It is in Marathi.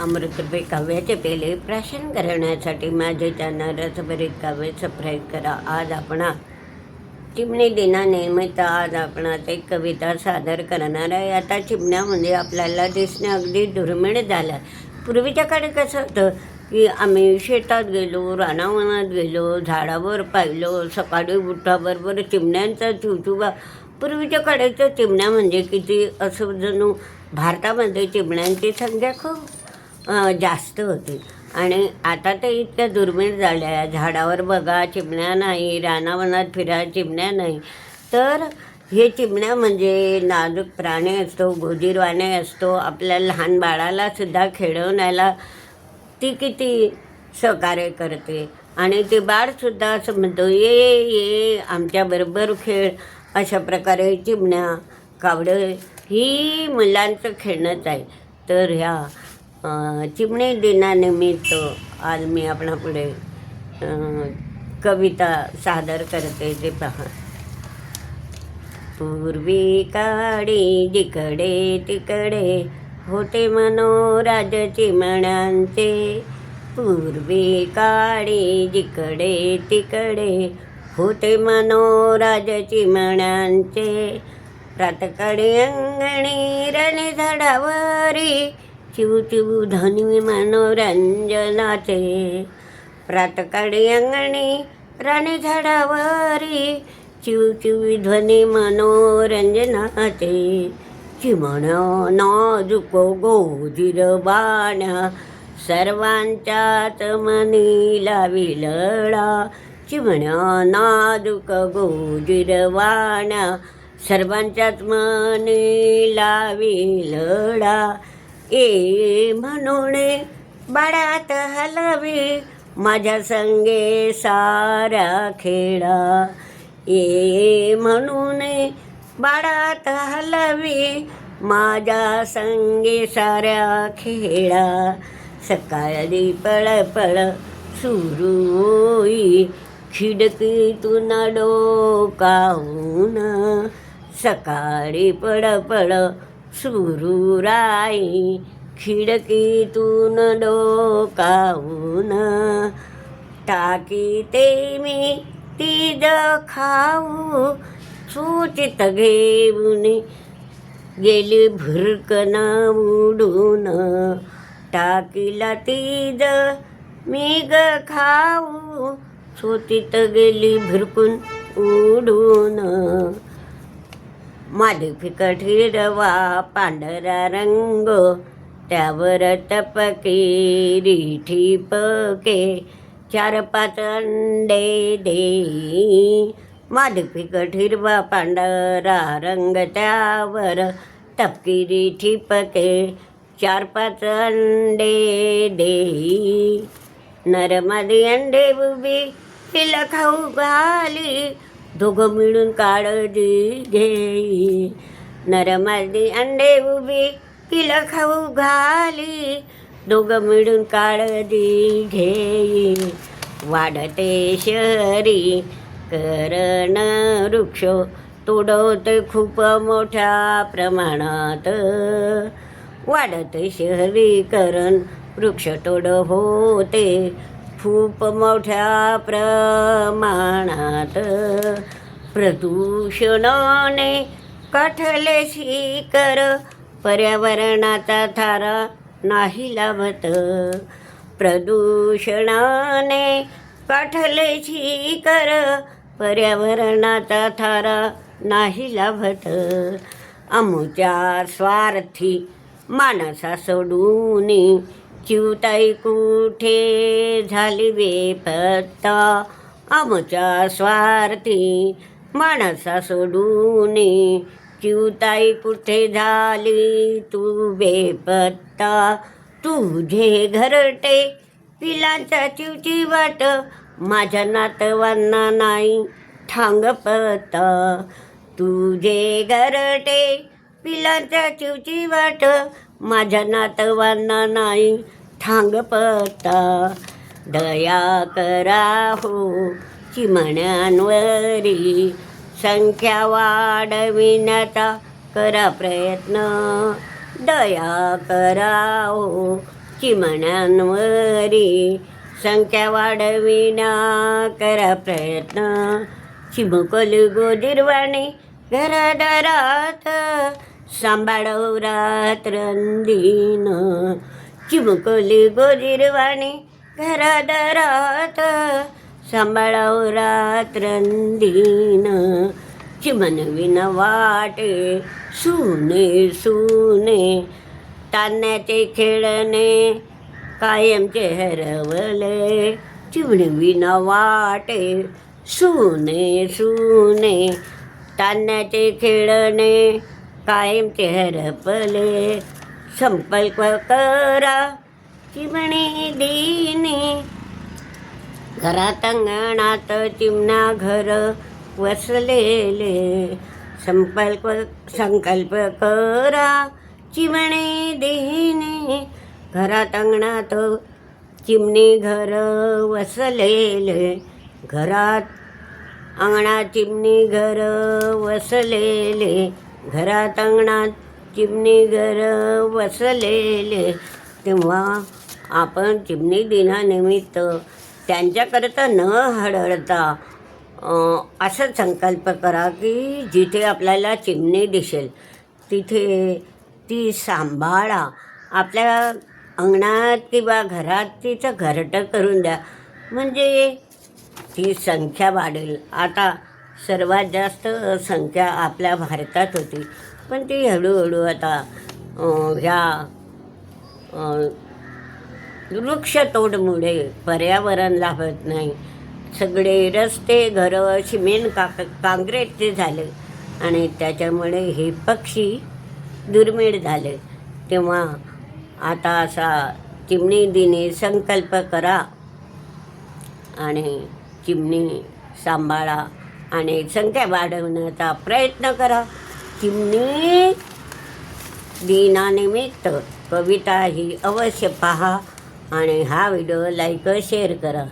अमृतपे काव्याचे पेले प्राशन करण्यासाठी माझे चॅनल रसभरीत काव्य सबस्क्राईब करा. आज आपण चिमणी दिनानिमित्त आज आपण एक कविता सादर करणार आहे. आता चिमण्या म्हणजे आपल्याला दिसणे अगदी दुर्मिळ झालं. पूर्वीच्या काळी कसं होतं की आम्ही शेतात गेलो रानावनात गेलो झाडावर पाहिलो सकाळी उठाबरोबर चिमण्यांचा चिवचिवा पूर्वीच्या काळाच्या चिमण्या म्हणजे किती असं जणू भारतामध्ये चिमण्यांची संख्या खूप जास्त होती. आणि आता ते इतक्या दुर्मिळ झाल्या. झाडावर बघा चिमण्या नाही रानावनात फिरा चिमण्या नाही. तर हे चिमण्या म्हणजे नाजूक प्राणी असतो गोजीरवाणे असतो. आपल्या लहान बाळाला सुद्धा खेळवण्याला ती किती सहकार्य करते. आणि ते बाळसुद्धा असं म्हणतो ये ये आमच्याबरोबर खेळ. अशा प्रकारे चिमण्या कावडं ही मुलांचं खेळणंच आहे. तर ह्या चिमणी दिनानिमित्त आज मी आपणापुढे कविता सादर करते ते पहा. पूर्वी काळी जिकडे तिकडे होते मनोराज चिमण्यांचे. पूर्वी काळी जिकडे तिकडे होते मनोराज चिमण्यांचे. प्रातकाळी अंगणी रणी झाडावरी चिव चिव ध्वनी मनोरंजनाचे. प्रातकाळी अंगणी राणी झाडावरी. चिव चिव ध्वनी मनोरंजनाचे. चिमण नाजुक गोजिर बाण्या सर्वांच्याच मनी लाविलळा चिमण नाजुक गोजीर वाण्या सर्वांच्याच लावी लाविलळा ए म्हणून बाळात हलवी. माझ्या संगे साऱ्या खेळा. ए म्हणून बाळात हलवी. माझ्या संगे साऱ्या खेळा. सकाळी पळ पळ सुरू होई. खिडकीतून डोकावून सकाळी पळ सुरुराई खिडकीतून डोकावून टाकी ते मी ती खाऊ सूचित घेऊन गेली भुरकन उडून. टाकीला तीज मी ग खाऊ. सूचित गेली भुरकून उडून. माझे फिकट हिरवा पांढरा रंग त्यावर तपकिरी ठिपके चार पाच अंडे दे. माझे फिकट हिरवा पांढरा रंग त्यावर तपकिरी ठिपके चार पाच अंडे देई नरमादी अंडे उभी तिला खाऊ घाली. दोघं मिळून काळजी घेई. नरमादी अंडे उभी तिला खाऊ घाली. दोघं मिळून काळजी घेई. वाढते शहरी करण वृक्ष तोडवते खूप मोठ्या प्रमाणात. वाढते शहरीकरण वृक्ष तोड होते. खूप मोठ्या प्रमाणात प्रदूषणाने काठले शिकर पर्यावरणाचा थारा नाही लाभत प्रदूषणाने काठले शिकर पर्यावरणाचा थारा नाही लाभत अमुच्या स्वार्थी माणसा सोडून चिवताई कुठे झाली बेपत्ता? आमच्या स्वार्थी माणसा सोडून. चिवताई कुठे झाली तू बेपत्ता? तुझे घरटे पिलांचा चिवची वाट. माझ्या नातवांना नाही ठांग पत्ता तुझे घरटे पिलांच्या चिवची वाट. माझ्या नातवांना नाही ठांग दया करा हो चिमण्यांवरी संख्या वाढविण्याचा करा प्रयत्न. दया करा हो चिमण्यांवरी संख्या वाढविना करा प्रयत्न. चिमुकली गोदिरवाणी घरादारात सांभाळव रात्रंदीन चिमुकली गोदिरवाणी घरादारात सांभाळव रात्रंदीन चिमन विन वाटे सुने सुने तान्याचे खेळणे कायमचे हरवले चिमणी विना वाटे सुने सुने तान्याचे खेळणे कायमचे हरपले संकल्प करा चिमणी दिनी. घरात अंगणात चिमणा घर वसलेले. संकल्प संकल्प करा चिमणे देणे घरात अंगणात चिमणी घर वसलेले. घरात अंगणात चिमणी घर वसलेले. घरात अंगणात चिमणी घर वसलेले तेव्हा आपण चिमणी दिनानिमित्त त्यांच्याकरता न हडळता असं संकल्प करा की जिथे आपल्याला चिमणी दिसेल तिथे ती सांभाळा. आपल्या अंगणात किंवा घरात तिचं घरटं करून द्या. म्हणजे ती संख्या वाढेल. आता सर्वात जास्त संख्या आपल्या भारतात होती. पण ती हळूहळू आता ह्या वृक्षतोडमुळे पर्यावरण लाभत नाही. सगळे रस्ते घरं सिमेंट काक काँक्रीटचे झाले. आणि त्याच्यामुळे हे पक्षी दुर्मिळ झाले. तेव्हा आता असा चिमणी दिनी संकल्प करा. आणि चिमणी सांभाळा. आणि संख्या वाढवण्याचा प्रयत्न करा. चिमणी दिनानिमित्त कविता ही अवश्य पहा आणि हा व्हिडिओ लाईक शेअर करा.